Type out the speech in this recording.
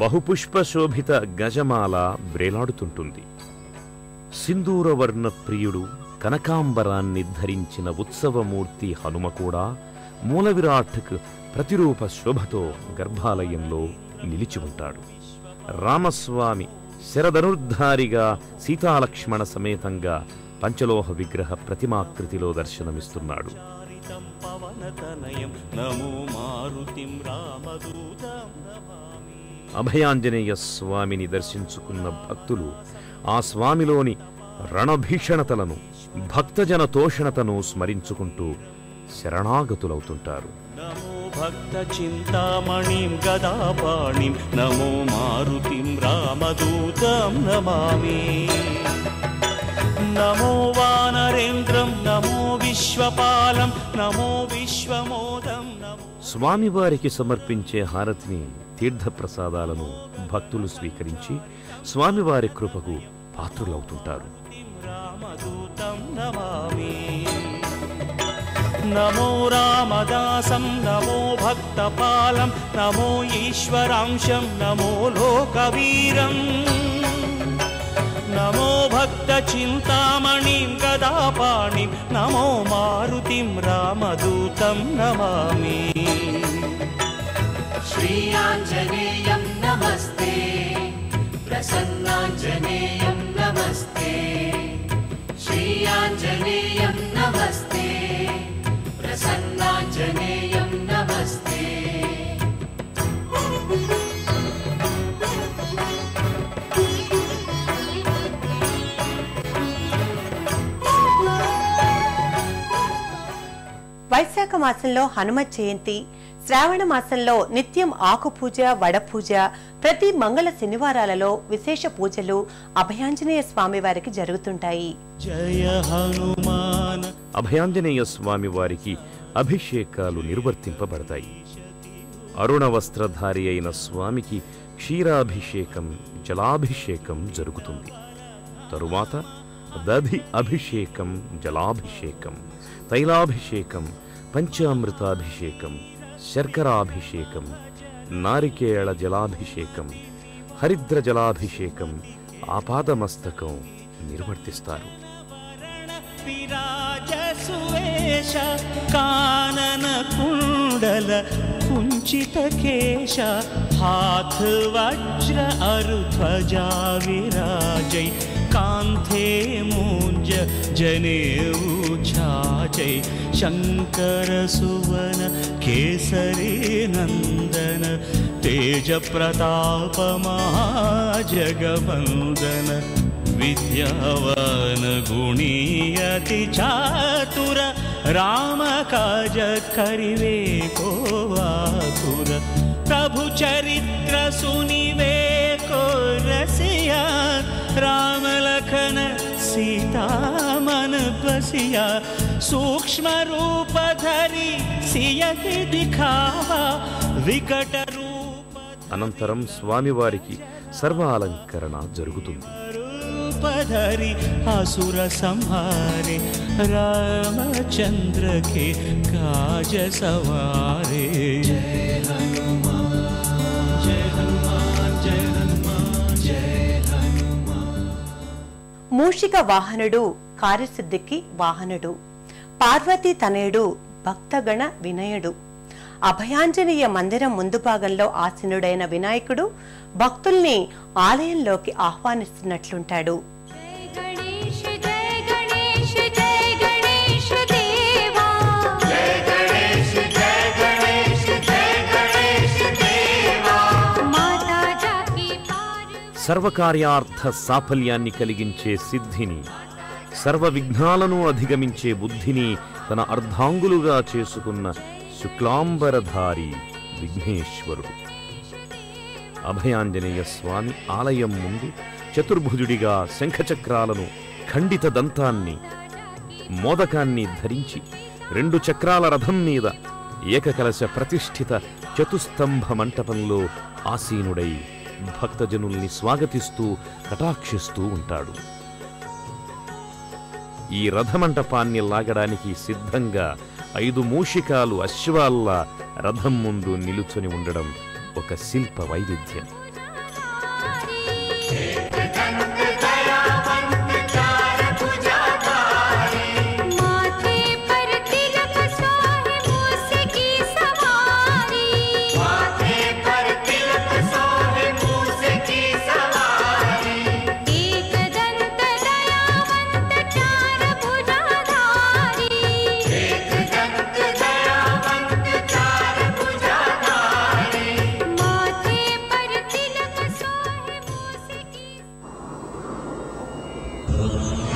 బహుపుష్ప శోభిత గజమాల వ్రేలాడుతుంటుంది సింధూరవర్ణ ప్రియుడు కనకాంబరాన్ని ధరించిన ఉత్సవమూర్తి హనుమ కూడా మూలవిరాట్కు ప్రతిరూప శోభతో గర్భాలయంలో నిలిచి ఉంటాడు. రామస్వామి శరధనుర్ధారిగా సీతాలక్ష్మణ సమేతంగా పంచలోహ విగ్రహ ప్రతిమాకృతిలో దర్శనమిస్తున్నాడు. నమో మారుతిం రామదూతం. నమామి. అభయాంజనేయ స్వామిని దర్శించుకున్న భక్తులు ఆ స్వామిలోని రణభీషణతలను భక్తజన తోషణతను స్మరించుకుంటూ శరణాగతులవుతుంటారు. నమో భక్త చింతామణిం గదాపాణిం నమో మారుతిం రామదూతం నమామి. నమో వానరేంద్రం నమో విశ్వపాలం నమో విశ్వమోదం స్వామివారికి సమర్పించే హారతిని తీర్థప్రసాదాలను భక్తులు స్వీకరించి స్వామివారి కృపకు పాత్రులవుతుంటారు. నమో రామదాసం నమో భక్తపాలం నమో ఈశ్వరాంశం నమో లోకవీరం. నమో భక్త చింతామణిం గదాపాణిం నమో మారుతిం రామదూతం నమామి. श्रीयाञ्जनेयं नमस्ते। प्रसन्नाञ्जनेयं नमस्ते వైశాఖ మాసంలో హనుమత్ జయంతి శ్రావణ మాసంలో నిత్యం ఆకు పూజ వడ పూజ ప్రతి మంగళ శనివారాలలో విశేష పూజలు అభయాంజనేయ స్వామి వారికి జరుగుతుంటాయి. జయ హనుమాన్. అభయాంజనేయ స్వామి వారికి అభిషేకాలు నిర్వర్తింపబడతాయి. అరుణ వస్త్రధారి అయిన స్వామికి క్షీరాభిషేకం జలాభిషేకం జరుగుతుంది. తరువాత దధి అభిషేకం జలాభిషేకం తైలాభిషేకం పంచామృతాభిషేకం శర్కరాభిషేకం నారికేళ జలాభిషేకం హరిద్ర జలాభిషేకం ఆపాదమస్తకం నిర్వర్తిస్తారు విరాజ సువేశ కానన కుండల కుంచిత కేశ हाथ वज्र अरु ध्वजा विराजै कान्थे जने शङ्करसुवन शङ्कर नन्दन तेजप्रतापमा जगवन्दन गुणीयति चातुर राम करिवे को वा प्रभु चरित्र सुनिवे సీతా మనపసియా సూక్ష్మ రూపధరి సియతి దిఖా వికట రూప అనంతరం స్వామివారికి సర్వ అలంకరణ జరుగుతుంది రూపధరి అసుర సంహారే రామచంద్రకే కాజ సవారే. కౌశిక వాహనుడు కార్యసిద్ధికి వాహనుడు. పార్వతి తనయుడు భక్తగణ వినయుడు. అభయాంజనేయ మందిరం ముందు భాగంలో ఆసీనుడైన వినాయకుడు భక్తుల్ని ఆలయంలోకి ఆహ్వానిస్తున్నట్లుంటాడు. సర్వకార్యార్థ సాఫల్యాన్ని కలిగించే సిద్ధిని సర్వ విఘ్నాలను అధిగమించే బుద్ధిని తన అర్ధాంగులుగా చేసుకున్న శుక్లాంబరధారి విఘ్నేశ్వరుడు. అభయాంజనేయ స్వామి ఆలయం ముందు చతుర్భుజుడిగా శంఖచక్రాలను ఖండిత దంతాన్ని మోదకాన్ని ధరించి రెండు చక్రాల రథం మీద ఏకకలశ ప్రతిష్ఠిత చతుస్తంభ మంటపంలో ఆసీనుడై భక్తజనుల్ని స్వాగతిస్తూ కటాక్షిస్తూ ఉంటాడు. ఈ రథమంటపాన్ని లాగడానికి సిద్ధంగా ఐదు మూషికాలు అశ్వాల్లా రథం ముందు నిలుచొని ఉండడం ఒక శిల్ప వైవిధ్యం. Oh.